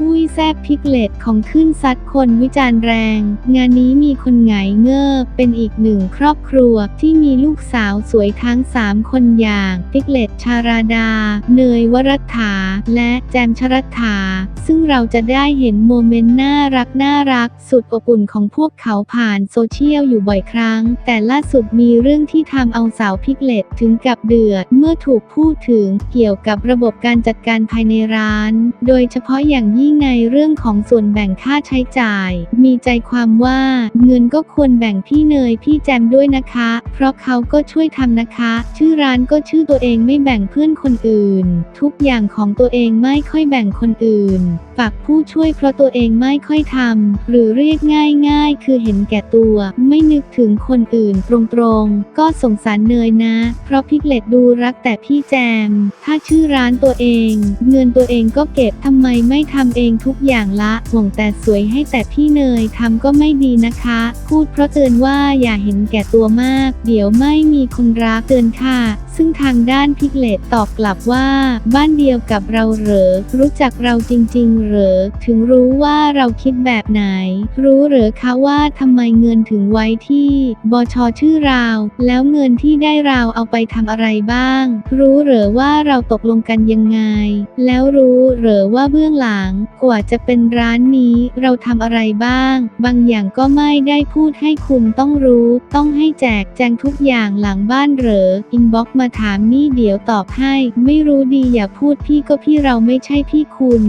อุ้ยแซบพิกเลตของขึ้นซัดคนวิจารณ์แรง งานนี้มีคนหงายเงอเป็นอีกหนึ่งครอบครัวที่มีลูกสาวสวยทั้ง 3 คนอย่าง พิกเลตชาราดา เนยวรัตถาและแจมชรัตถาซึ่งเราจะได้เห็นโมเมนต์น่ารักน่ารัก สุดอบอุ่นของพวกเขาผ่านโซเชียลอยู่บ่อยครั้ง แต่ล่าสุดมีเรื่องที่ทำเอาสาวพิกเลตถึงกับเดือด เมื่อถูกพูดถึงเกี่ยวกับระบบการจัดการภายในร้าน โดยเฉพาะอย่างยิ่งในเรื่องของส่วนแบ่งค่าใช้จ่าย มีใจความว่าเงินก็ควรแบ่งพี่เนยพี่แจมด้วยนะคะ เพราะเขาก็ช่วยทำนะคะ ชื่อร้านก็ชื่อตัวเองไม่แบ่งเพื่อนคนอื่น ทุกอย่างของตัวเองไม่ค่อยแบ่งคนอื่น ฝากผู้ช่วยเพราะตัวเองไม่ค่อยทำหรือเรียกง่าย ๆ คือเห็นแก่ตัว ไม่นึกถึงคนอื่นตรงๆ ก็สงสารเนยนะ เพราะพิกเลตดูรักแต่พี่แจม ถ้าชื่อร้านตัวเอง เงินตัวเองก็เก็บทำไมไม่ทำเองทุกอย่างละห่วงแต่สวยให้แต่พี่เนยทำก็ไม่ดีนะคะ พูดเพราะเตือนว่าอย่าเห็นแก่ตัวมาก เดี๋ยวไม่มีคนรักเตือนค่ะซึ่งทางด้านพิกเลตตอบกลับว่า บ้านเดียวกับเราเหรอ รู้จักเราจริง ๆ เหรอ ถึงรู้ว่าเราคิดแบบไหน รู้เหรอคะว่าทำไมเงินถึงไว้ที่บชชื่อเรา แล้วเงินที่ได้เราเอาไปทำอะไรบ้าง รู้เหรอว่าเราตกลงกันยังไง แล้วรู้เหรอว่าเบื้องหลัง กว่าจะเป็นร้านนี้เราทำอะไรบ้าง บางอย่างก็ไม่ได้พูดให้คุณต้องรู้ ต้องให้แจกแจงทุกอย่างหลังบ้านเหรออินบ็อกมาถามนี่เดี๋ยวตอบให้ ไม่รู้ดีอย่าพูดพี่ก็พี่เราไม่ใช่พี่คุณ